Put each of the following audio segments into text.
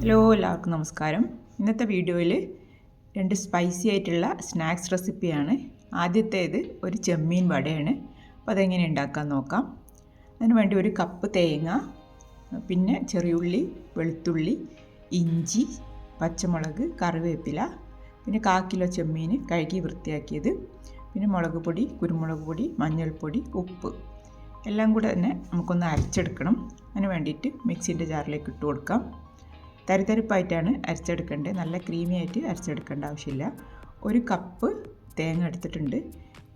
Hello എല്ലാവർക്കും നമസ്കാരം. ഇന്നത്തെ വീഡിയോയിൽ രണ്ട് സ്പൈസി ആയിട്ടുള്ള സ്നാക്സ് റെസിപ്പിയാണ് ആദ്യത്തേത് ഒരു ചെമ്മീൻ വടയാണ്. അപ്പോൾ അതെങ്ങനെ ഉണ്ടാക്കാൻ നോക്കാം. അതിന് വേണ്ടി ഒരു കപ്പ് തേങ്ങ പിന്നെ ചെറിയുള്ളി വെളുത്തുള്ളി ഇഞ്ചി പച്ചമുളക് കറിവേപ്പില പിന്നെ കാ കിലോ ചെമ്മീൻ കഴുകി വൃത്തിയാക്കിയത് പിന്നെ മുളക് പൊടി കുരുമുളക് പൊടി മഞ്ഞൾപ്പൊടി ഉപ്പ്. എല്ലാം കൂടെ തന്നെ നമുക്കൊന്ന് അരച്ചെടുക്കണം. അതിന് വേണ്ടിയിട്ട് മിക്സിന്റെ ജാറിലേക്ക് ഇട്ട് കൊടുക്കാം. തരിതരിപ്പായിട്ടാണ് അരച്ചെടുക്കേണ്ടത്. നല്ല ക്രീമി ആയിട്ട് അരച്ചെടുക്കേണ്ട ആവശ്യമില്ല. ഒരു കപ്പ് തേങ്ങ എടുത്തിട്ടുണ്ട്.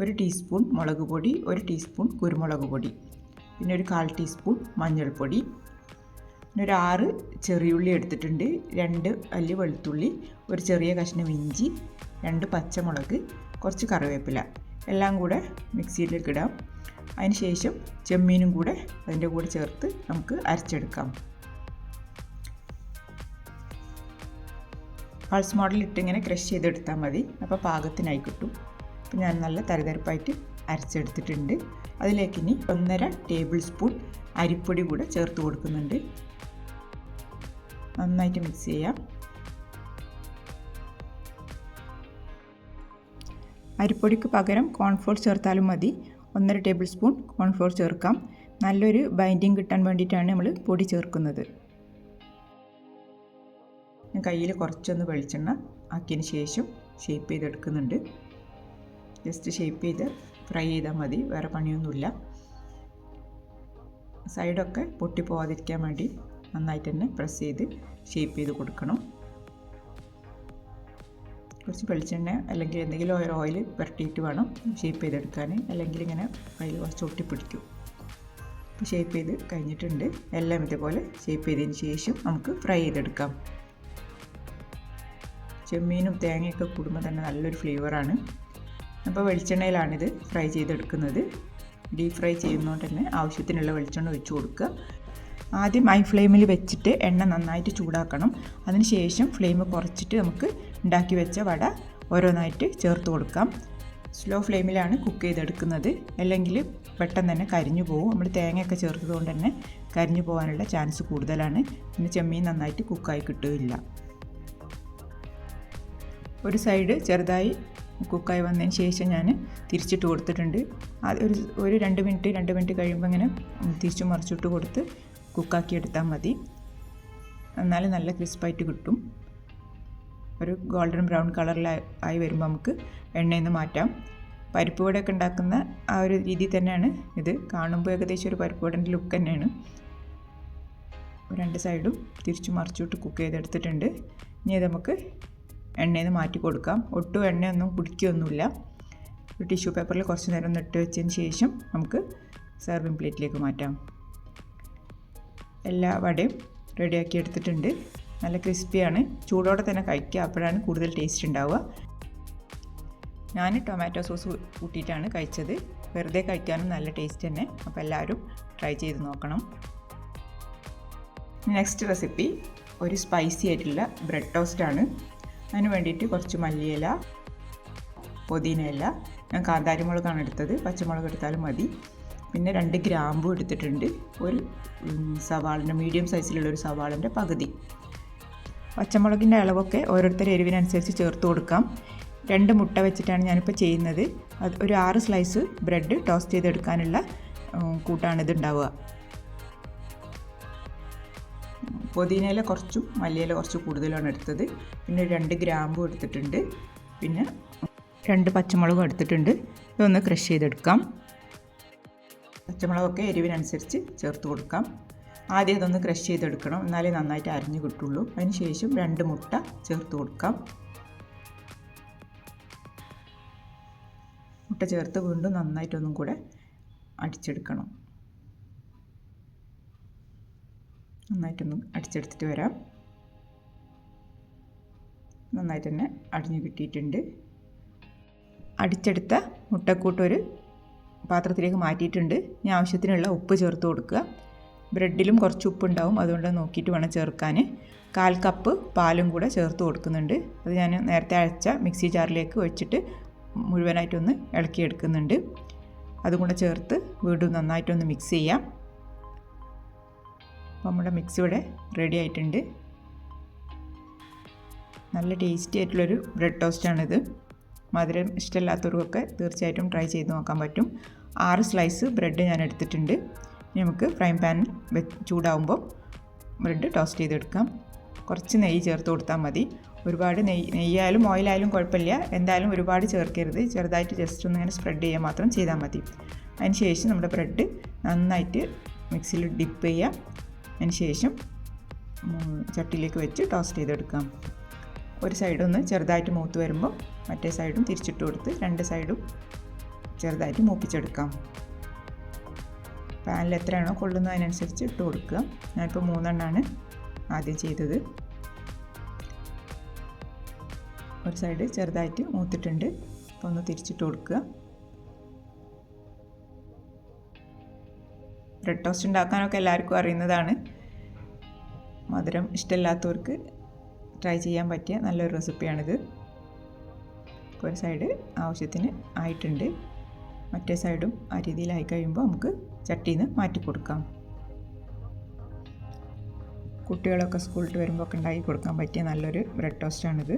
ഒരു ടീസ്പൂൺ മുളക് പൊടി ഒരു ടീസ്പൂൺ കുരുമുളക് പൊടി. പിന്നെ ഒരു കാൽ ടീസ്പൂൺ മഞ്ഞൾപ്പൊടി. പിന്നെ ഒരു ആറ് ചെറിയുള്ളി എടുത്തിട്ടുണ്ട്. രണ്ട് അല്ലി വെളുത്തുള്ളി ഒരു ചെറിയ കഷ്ണം ഇഞ്ചി രണ്ട് പച്ചമുളക് കുറച്ച് കറിവേപ്പില. എല്ലാം കൂടെ മിക്സിയിലേക്ക് ഇടാം. അതിനുശേഷം ചെമ്മീനും കൂടെ അതിന്റെ കൂടെ ചേർത്ത് നമുക്ക് അരച്ചെടുക്കാം. പൾസ് മോഡൽ ഇട്ട് ഇങ്ങനെ ക്രഷ് ചെയ്തെടുത്താൽ മതി. അപ്പോൾ പാകത്തിനായി കിട്ടും. അപ്പോൾ ഞാൻ നല്ല തരതരപ്പായിട്ട് അരച്ചെടുത്തിട്ടുണ്ട്. അതിലേക്ക് ഇനി ഒന്നര ടേബിൾ സ്പൂൺ അരിപ്പൊടി കൂടെ ചേർത്ത് കൊടുക്കുന്നുണ്ട്. നന്നായിട്ട് മിക്സ് ചെയ്യാം. അരിപ്പൊടിക്ക് പകരം കോൺഫ്ലോർ ചേർത്താലും മതി. ഒന്നര ടേബിൾ സ്പൂൺ കോൺഫ്ലോർ ചേർക്കാം. നല്ലൊരു ബൈൻഡിങ് കിട്ടാൻ വേണ്ടിയിട്ടാണ് നമ്മൾ പൊടി ചേർക്കുന്നത്. കയ്യിൽ കുറച്ചൊന്ന് വെളിച്ചെണ്ണ ആക്കിയതിന് ശേഷം ഷേപ്പ് ചെയ്തെടുക്കുന്നുണ്ട്. ജസ്റ്റ് ഷേപ്പ് ചെയ്ത് ഫ്രൈ ചെയ്താൽ മതി. വേറെ പണിയൊന്നുമില്ല. സൈഡൊക്കെ പൊട്ടി പോവാതിരിക്കാൻ വേണ്ടി നന്നായിട്ട് തന്നെ പ്രസ് ചെയ്ത് ഷേപ്പ് ചെയ്ത് കൊടുക്കണം. കുറച്ച് വെളിച്ചെണ്ണ അല്ലെങ്കിൽ എന്തെങ്കിലും ഒരു ഓയിൽ പുരട്ടിയിട്ട് വേണം ഷേപ്പ് ചെയ്തെടുക്കാൻ. അല്ലെങ്കിൽ ഇങ്ങനെ കയ്യിൽ കുറച്ച് ഒട്ടിപ്പിടിക്കും അപ്പോൾ ഷേപ്പ് ചെയ്ത് കഴിഞ്ഞിട്ടുണ്ട്. എല്ലാം ഇതേപോലെ ഷേപ്പ് ചെയ്തതിന് ശേഷം നമുക്ക് ഫ്രൈ ചെയ്തെടുക്കാം. ചെമ്മീനും തേങ്ങയൊക്കെ കൂടുമ്പോൾ തന്നെ നല്ലൊരു ഫ്ലേവറാണ് അപ്പോൾ വെളിച്ചെണ്ണയിലാണിത് ഫ്രൈ ചെയ്തെടുക്കുന്നത്. ഡീപ് ഫ്രൈ ചെയ്യുന്നതുകൊണ്ട് തന്നെ ആവശ്യത്തിനുള്ള വെളിച്ചെണ്ണ ഒഴിച്ചു കൊടുക്കുക. ആദ്യം ഹൈ ഫ്ലെയിമിൽ വെച്ചിട്ട് എണ്ണ നന്നായിട്ട് ചൂടാക്കണം. അതിനുശേഷം ഫ്ലെയിം കുറച്ചിട്ട് നമുക്ക് ഉണ്ടാക്കി വെച്ച വട ഓരോന്നായിട്ട് ചേർത്ത് കൊടുക്കാം. സ്ലോ ഫ്ലെയിമിലാണ് കുക്ക് ചെയ്തെടുക്കുന്നത്. അല്ലെങ്കിൽ പെട്ടെന്ന് തന്നെ കരിഞ്ഞു പോകും നമ്മൾ തേങ്ങയൊക്കെ ചേർത്തതുകൊണ്ട് തന്നെ കരിഞ്ഞു പോകാനുള്ള ചാൻസ് കൂടുതലാണ്. പിന്നെ ചെമ്മീൻ നന്നായിട്ട് കുക്കായി കിട്ടുകയില്ല. ഒരു സൈഡ് ചെറുതായി കുക്കായി വന്നതിന് ശേഷം ഞാൻ തിരിച്ചിട്ട് കൊടുത്തിട്ടുണ്ട്. അത് ഒരു ഒരു രണ്ട് മിനിറ്റ് രണ്ട് മിനിറ്റ് കഴിയുമ്പോൾ ഇങ്ങനെ തിരിച്ചു മറിച്ചിട്ട് കൊടുത്ത് കുക്കാക്കി എടുത്താൽ മതി. എന്നാലും നല്ല ക്രിസ്പായിട്ട് കിട്ടും. ഒരു ഗോൾഡൻ ബ്രൗൺ കളറിൽ ആയി വരുമ്പോൾ നമുക്ക് എണ്ണയിൽ നിന്ന് മാറ്റാം. പരിപ്പ് വടയൊക്കെ ഉണ്ടാക്കുന്ന ആ ഒരു രീതി തന്നെയാണ് ഇത്. കാണുമ്പോൾ ഏകദേശം ഒരു പരിപ്പ് വടന്റെ ലുക്ക് തന്നെയാണ്. രണ്ട് സൈഡും തിരിച്ചു മറിച്ചിട്ട് കുക്ക് ചെയ്തെടുത്തിട്ടുണ്ട്. ഇനി ഇത് നമുക്ക് എണ്ണയിൽ നിന്ന് മാറ്റി കൊടുക്കാം. ഒട്ടും എണ്ണയൊന്നും പിടിക്കുകയൊന്നുമില്ല ഒരു ടിഷ്യൂ പേപ്പറിൽ കുറച്ച് നേരം ഒന്ന് ഇട്ട് വെച്ചതിന് ശേഷം നമുക്ക് സെർവിങ് പ്ലേറ്റിലേക്ക് മാറ്റാം. എല്ലാ വടയും റെഡിയാക്കി എടുത്തിട്ടുണ്ട്. നല്ല ക്രിസ്പിയാണ്. ചൂടോടെ തന്നെ കഴിക്കുക. അപ്പോഴാണ് കൂടുതൽ ടേസ്റ്റ് ഉണ്ടാവുക. ഞാൻ ടൊമാറ്റോ സോസ് കൂട്ടിയിട്ടാണ് കഴിച്ചത്. വെറുതെ കഴിക്കാനും നല്ല ടേസ്റ്റ് തന്നെ. അപ്പോൾ എല്ലാവരും ട്രൈ ചെയ്ത് നോക്കണം. നെക്സ്റ്റ് റെസിപ്പി ഒരു സ്പൈസി ആയിട്ടുള്ള ബ്രെഡ് ടോസ്റ്റ് ആണ്. അതിന് വേണ്ടിയിട്ട് കുറച്ച് മല്ലിയില പുതിനയില. ഞാൻ കാന്താരിമുളകാണ് എടുത്തത്. പച്ചമുളക് എടുത്താലും മതി. പിന്നെ രണ്ട് ഗ്രാമ്പു എടുത്തിട്ടുണ്ട്. ഒരു സവാളിന്റെ മീഡിയം സൈസിലുള്ള ഒരു സവാളിന്റെ പകുതി. പച്ചമുളകിന്റെ അളവൊക്കെ ഓരോരുത്തരുടെ എരിവിനനുസരിച്ച് ചേർത്ത് കൊടുക്കാം. രണ്ട് മുട്ട വെച്ചിട്ടാണ് ഞാനിപ്പോൾ ചെയ്യുന്നത്. അത് ഒരു ആറ് സ്ലൈസ് ബ്രെഡ് ടോസ്റ്റ് ചെയ്തെടുക്കാനുള്ള കൂട്ടാണിത് ഉണ്ടാവുക പുതിനയില കുറച്ചും മല്ലിയില കുറച്ച് കൂടുതലാണ് എടുത്തത്. പിന്നെ രണ്ട് ഗ്രാമ്പും എടുത്തിട്ടുണ്ട്. പിന്നെ രണ്ട് പച്ചമുളകും എടുത്തിട്ടുണ്ട്. ഇതൊന്ന് ക്രഷ് ചെയ്തെടുക്കാം. പച്ചമുളകൊക്കെ എരിവിനനുസരിച്ച് ചേർത്ത് കൊടുക്കാം. ആദ്യം അതൊന്ന് ക്രഷ് ചെയ്തെടുക്കണം. എന്നാലേ നന്നായിട്ട് അരിഞ്ഞു കിട്ടുള്ളൂ. അതിനുശേഷം രണ്ട് മുട്ട ചേർത്ത് കൊടുക്കാം. മുട്ട ചേർത്ത് വീണ്ടും നന്നായിട്ടൊന്നും കൂടെ അടിച്ചെടുക്കണം. നന്നായിട്ടൊന്ന് അടിച്ചെടുത്തിട്ട് വരാം. നന്നായിട്ട് തന്നെ അടിഞ്ഞു കിട്ടിയിട്ടുണ്ട്. അടിച്ചെടുത്ത മുട്ടക്കൂട്ട് ഒരു പാത്രത്തിലേക്ക് മാറ്റിയിട്ടുണ്ട്. ഇനി ആവശ്യത്തിനുള്ള ഉപ്പ് ചേർത്ത് കൊടുക്കുക. ബ്രെഡിലും കുറച്ച് ഉപ്പുണ്ടാവും. അതുകൊണ്ട് നോക്കിയിട്ട് വേണം ചേർക്കാൻ. കാൽ കപ്പ് പാലും കൂടെ ചേർത്ത് കൊടുക്കുന്നുണ്ട്. അത് ഞാൻ നേരത്തെ അഴച്ച മിക്സി ജാറിലേക്ക് ഒഴിച്ചിട്ട് മുഴുവനായിട്ടൊന്ന് ഇളക്കിയെടുക്കുന്നുണ്ട്. അതും കൂടെ ചേർത്ത് വീണ്ടും നന്നായിട്ടൊന്ന് മിക്സ് ചെയ്യാം. അപ്പോൾ നമ്മുടെ മിക്സ് ഇവിടെ റെഡി ആയിട്ടുണ്ട്. നല്ല ടേസ്റ്റി ആയിട്ടുള്ളൊരു ബ്രെഡ് ടോസ്റ്റാണിത്. മധുരം ഇഷ്ടമില്ലാത്തവർക്കൊക്കെ തീർച്ചയായിട്ടും ട്രൈ ചെയ്ത് നോക്കാൻ പറ്റും. ആറ് സ്ലൈസ് ബ്രെഡ് ഞാൻ എടുത്തിട്ടുണ്ട്. നമുക്ക് ഫ്രൈ പാനിൽ ചൂടാവുമ്പോൾ ബ്രെഡ് ടോസ്റ്റ് ചെയ്തെടുക്കാം. കുറച്ച് നെയ്യ് ചേർത്ത് കൊടുത്താൽ മതി. ഒരുപാട് നെയ്യ് നെയ്യായാലും ഓയിലായാലും കുഴപ്പമില്ല. എന്തായാലും ഒരുപാട് ചേർക്കരുത്. ചെറുതായിട്ട് ജസ്റ്റ് ഒന്ന് ഇങ്ങനെ സ്പ്രെഡ് ചെയ്യാൻ മാത്രം ചെയ്താൽ മതി. അതിന് ശേഷം നമ്മുടെ ബ്രെഡ് നന്നായിട്ട് മിക്സിയിൽ ഡിപ്പ് ചെയ്യാം. അതിന് ശേഷം ചട്ടിയിലേക്ക് വെച്ച് ടോസ്റ്റ് ചെയ്തെടുക്കാം. ഒരു സൈഡൊന്ന് ചെറുതായിട്ട് മൂത്ത് വരുമ്പോൾ മറ്റേ സൈഡും തിരിച്ചിട്ട് കൊടുത്ത് രണ്ട് സൈഡും ചെറുതായിട്ട് മൂപ്പിച്ചെടുക്കാം. പാനിൽ എത്രയാണോ കൊള്ളുന്നത് അതിനനുസരിച്ച് ഇട്ട് കൊടുക്കുക. ഞാനിപ്പോൾ മൂന്നെണ്ണമാണ് ആദ്യം ചെയ്തത്. ഒരു സൈഡ് ചെറുതായിട്ട് മൂത്തിട്ടുണ്ട്. അപ്പോൾ ഒന്ന് തിരിച്ചിട്ട് കൊടുക്കുക. ബ്രെഡ് ടോസ്റ്റ് ഉണ്ടാക്കാനൊക്കെ എല്ലാവർക്കും അറിയുന്നതാണ്. മധുരം ഇഷ്ടമില്ലാത്തവർക്ക് ട്രൈ ചെയ്യാൻ പറ്റിയ നല്ലൊരു റെസിപ്പിയാണിത്. ഒരു സൈഡ് ആവശ്യത്തിന് ആയിട്ടുണ്ട്. മറ്റേ സൈഡും ആ രീതിയിലായി കഴിയുമ്പോൾ നമുക്ക് ചട്ടിയിൽ നിന്ന് മാറ്റി കൊടുക്കാം. കുട്ടികളൊക്കെ സ്കൂളിൽ വരുമ്പോൾ ഒക്കെ ഉണ്ടാക്കി കൊടുക്കാൻ പറ്റിയ നല്ലൊരു ബ്രെഡ് ടോസ്റ്റാണിത്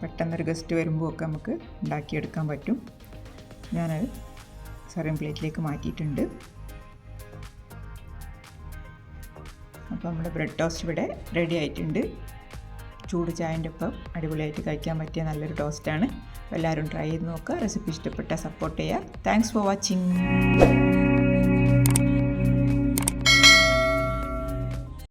പെട്ടെന്നൊരു ഗസ്റ്റ് വരുമ്പോൾ ഒക്കെ നമുക്ക് ഉണ്ടാക്കിയെടുക്കാൻ പറ്റും. ഞാനത് സർവിങ് പ്ലേറ്റിലേക്ക് മാറ്റിയിട്ടുണ്ട്. അപ്പോൾ നമ്മുടെ ബ്രെഡ് ടോസ്റ്റ് ഇവിടെ റെഡി ആയിട്ടുണ്ട്. ചൂട് ചായന്റെ ഒപ്പം അടിപൊളിയായിട്ട് കഴിക്കാൻ പറ്റിയ നല്ലൊരു ടോസ്റ്റാണ്. എല്ലാവരും ട്രൈ ചെയ്ത് നോക്കുക. റെസിപ്പി ഇഷ്ടപ്പെട്ടാൽ സപ്പോർട്ട് ചെയ്യുക. Thanks for watching.